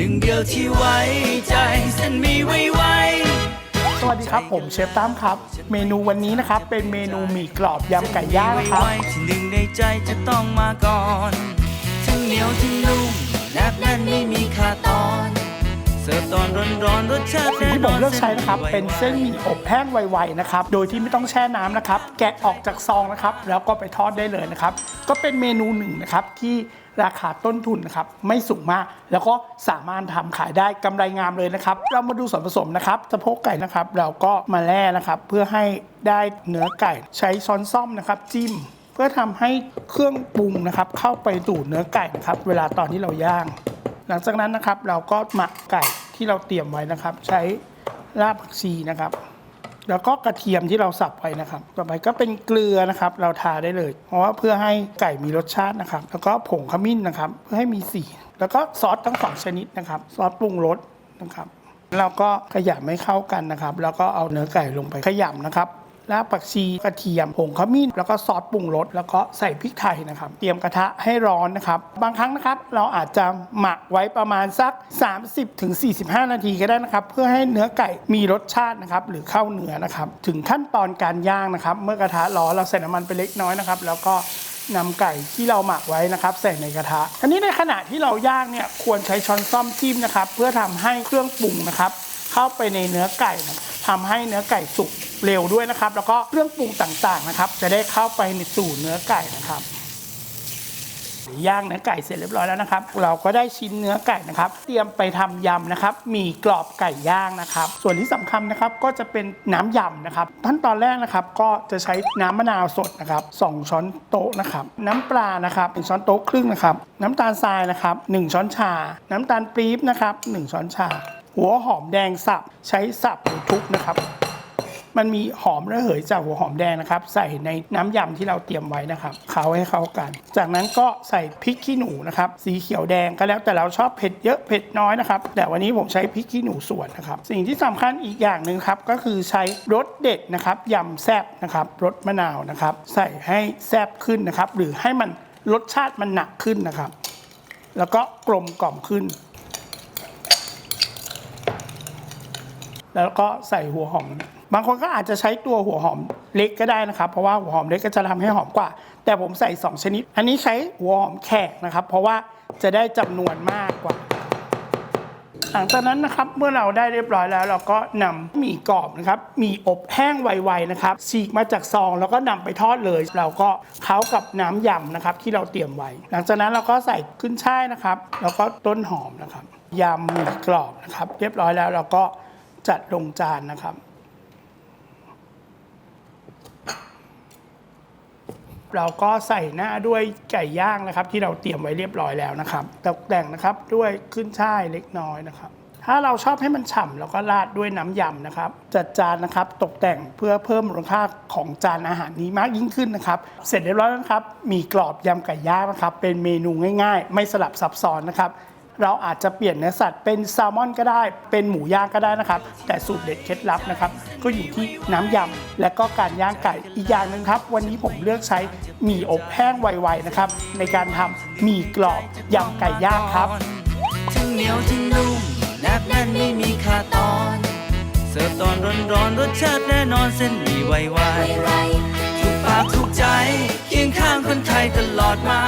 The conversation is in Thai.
หนึ่งเดียวที่ไว้ใจเส้นหมีไว้ไว้ สวัสดีครับผมเชฟตั้มครับ เมนูวันนี้นะครับ เป็นเมนูหมี่กรอบยำไก่ย่างนะครับไว้ที่หนึ่งในใจจะต้องมาก่อนทั้งเหนียวทั้งนุ่มแนบแน่นไม่มีขาดตอนเสิร์ฟ ตอนร้อนๆรสชาติสิ่งแน่ที่นผอมนเลือกใช้นะครับไว้เป็นเส้นหมี่อบแห้งไวๆนะครับโดยที่ไม่ต้องแช่น้ำนะครับ แกะออกจากซองนะครับ แล้วก็ไปทอดได้เลยนะครับ ก็เป็นเมนูหนึ่งนะครับที่ราคาต้นทุนนะครับไม่สูงมาก แล้วก็สามารถทำขายได้กำไรงามเลยนะครับ เรามาดูส่วนผสมนะครับสะโพกไก่นะครับ เราก็มาแล่นะครับ เพื่อให้ได้เนื้อไก่ใช้ช้อนซ่อมนะครับ จิ้ม เพื่อทำให้เครื่องปรุงนะครับ เข้าไปสู่เนื้อไก่นะครับ เวลาตอนที่เราย่าง หลังจากนั้นนะครับเราก็หมักไก่ ที่เราเตรียมไว้นะครับ ใช้รากผักชีนะครับ แล้วก็กระเทียมที่เราสับไว้นะครับ ต่อไปก็เป็นเกลือนะครับ เราทาได้เลย เพราะว่าเพื่อให้ไก่มีรสชาตินะครับ แล้วก็ผงขมิ้นนะครับ เพื่อให้มีสี แล้วก็ซอสทั้งสองชนิดนะครับ ซอสปรุงรสนะครับเราก็ขยำให้เข้ากันนะครับ แล้วก็เอาเนื้อไก่ลงไปขยำนะครับ รากผักชีกระเทียมผงขมิ้น แล้วก็ซอสปรุงรสแล้วก็ใส่พริกไทยนะครับเตรียมกระทะให้ร้อนนะครับ บางครั้งนะครับเราอาจจะหมักไว้ประมาณสัก 30-45ถึง45 นาทีก็ได้นะครับ เพื่อให้เนื้อไก่มีรสชาตินะครับหรือเข้าเนื้อนะครับ ถึงขั้นตอนการย่างนะครับ เมื่อกระทะร้อนเราใส่น้ำมันไปเล็กน้อยนะครับแล้วก็นำไก่ที่เราหมักไว้นะครับ ใส่ในกระทะอันนี้ในขณะที่เราย่างเนี่ยควรใช้ช้อนซ่อมจิ้มนะครับ เพื่อทำให้เครื่องปรุงนะครับ เข้าไปในเนื้อไก่นะทำให้เนื้อไก่สุก เร็วด้วยนะครับ แล้วก็เครื่องปรุงต่างๆนะครับ จะได้เข้าไปในสู่เนื้อไก่นะครับย่างเนื้อไก่เสร็จเรียบร้อยแล้วนะครับ เราก็ได้ชิ้นเนื้อไก่นะครับ เตรียมไปทำยำนะครับหมีกรอบไก่ย่างนะครับ ส่วนที่สำคัญนะครับก็จะเป็นน้ำยำนะครับขั้นตอนแรกนะครับก็จะใช้น้ำมะนาวสดนะครับสองช้อนโต๊ะนะครับ น้ำปลานะครับหนึ่งช้อนโต๊ะครึ่งนะครับ น้ำตาลทรายนะครับหนึ่งช้อนชา น้ำตาลปี๊บนะครับหนึ่งช้อนชา หัวหอมแดงสับใช้สับหรือทุบนะครับ มันมีหอมระเหยจากหัวหอมแดงนะครับ ใส่ในน้ำยำที่เราเตรียมไว้นะครับเคล้าให้เข้ากัน จากนั้นก็ใส่พริกขี้หนูนะครับสีเขียวแดงก็แล้วแต่เราชอบเผ็ดเยอะเผ็ดน้อยนะครับแต่วันนี้ผมใช้พริกขี้หนูส่วนนะครับสิ่งที่สำคัญอีกอย่างหนึ่งครับก็คือใช้รสเด็ดนะครับยำแซบนะครับรสมะนาวนะครับ ใส่ให้แซบขึ้นนะครับหรือให้มันรสชาติมันหนักขึ้นนะครับ แล้วก็กลมกล่อมขึ้น แล้วก็ใส่หัวหอม บางคนก็อาจจะใช้ตัวหัวหอมเล็กก็ได้นะครับ เพราะว่าหัวหอมเล็กก็จะทำให้หอมกว่า แต่ผมใส่ 2 ชนิด อันนี้ใช้หัวหอมแขกนะครับ เพราะว่าจะได้จำนวนมากกว่า หลังจากนั้นนะครับเมื่อเราได้เรียบร้อยแล้ว เราก็นำหมี่กรอบนะครับหมี่อบแห้งไวๆนะครับฉีกมาจากซองแล้วก็นำไปทอดเลย เราก็เค้ากับน้ำยำนะครับที่เราเตรียมไว้ หลังจากนั้นเราก็ใส่ขึ้นช่ายนะครับ แล้วก็ต้นหอมนะครับยำหมี่กรอบนะครับ เรียบร้อยแล้วเราก็ จัดลงจานนะครับ เราก็ใส่หน้าด้วยไก่ย่างนะครับ ที่เราเตรียมไว้เรียบร้อยแล้วนะครับ ตกแต่งนะครับด้วยขึ้นช่ายเล็กน้อยนะครับ ถ้าเราชอบให้มันฉ่ำเราก็ราดด้วยน้ำยำนะครับ จัดจานนะครับ ตกแต่งเพื่อเพิ่มมูลค่าของจานอาหารนี้มากยิ่งขึ้นนะครับ เสร็จเรียบร้อยแล้วนะครับ มีกรอบยำไก่ย่างนะครับ เป็นเมนูง่าย ๆ ไม่สลับซับซ้อนนะครับ เราอาจจะเปลี่ยนเนื้อสัตว์เป็นแซลมอนก็ได้ เป็นหมูย่างก็ได้นะครับ แต่สูตรเด็ดเคล็ดลับนะครับ ก็อยู่ที่น้ำยำและก็การย่างไก่อีกอย่างหนึ่งครับ วันนี้ผมเลือกใช้หมี่อบแห้งไวๆนะครับ ในการทำหมี่กรอบยำไก่ย่างครับทั้งเหนียวทั้งนุ่มแนบแน่นไม่มีขาดตอน เสิร์ฟตอนร้อนๆรสชาติแน่นอนเส้นหมี่ไวๆถูกปากถูกใจเคียงข้างคนไทยตลอดมา